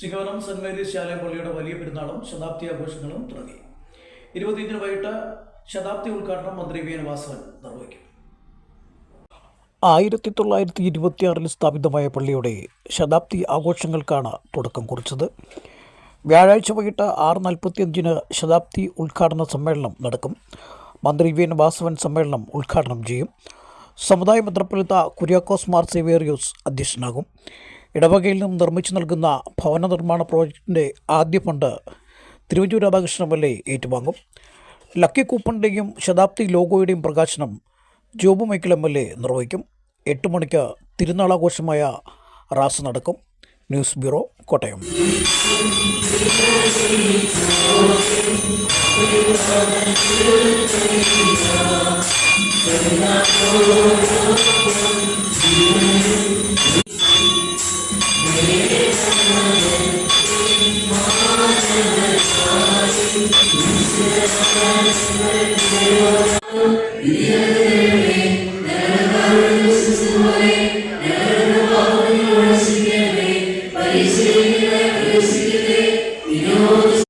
Chingavanam saint Mary's ശാല പള്ളിയുടെ വലിയ പെരുന്നാളും ശതാബ്ദി ആഘോഷങ്ങളും തുടങ്ങി. ഇരുപത്തിയഞ്ചിന് വൈകിട്ട് ശതാബ്ദി ഉദ്ഘാടനം മന്ത്രി വി എൻ വാസവൻ നിർവഹിക്കും. ആയിരത്തി തൊള്ളായിരത്തി ഇരുപത്തിയാറിൽ സ്ഥാപിതമായ പള്ളിയുടെ ശതാബ്ദി ആഘോഷങ്ങൾക്കാണ് തുടക്കം കുറിച്ചത്. വ്യാഴാഴ്ച വൈകിട്ട് ആറ് നാൽപ്പത്തിയഞ്ചിന് ശതാബ്ദി ഉദ്ഘാടന സമ്മേളനം നടക്കും. മന്ത്രി വി എൻ വാസവൻ സമ്മേളനം ഉദ്ഘാടനം ചെയ്യും. സമുദായ മെത്രപ്പൊലിത്ത കുര്യാക്കോസ് മാർ സേവേറിയോസ് അധ്യക്ഷനാകും. ഇടവകയിൽ നിന്നും നിർമ്മിച്ചു നൽകുന്ന ഭവന നിർമ്മാണ പ്രോജക്റ്റിന്റെ ആദ്യ fund Thiruvanchoor Radhakrishnan M L A ഏറ്റുവാങ്ങും. ലക്കി കൂപ്പണിന്റെയും ശതാബ്ദി ലോഗോയുടെയും പ്രകാശനം Job Michael M L A നിർവഹിക്കും. എട്ട് മണിക്ക് തിരുനാളാഘോഷമായ റാസ് നടക്കും. News bureau Kottayam. Yeah.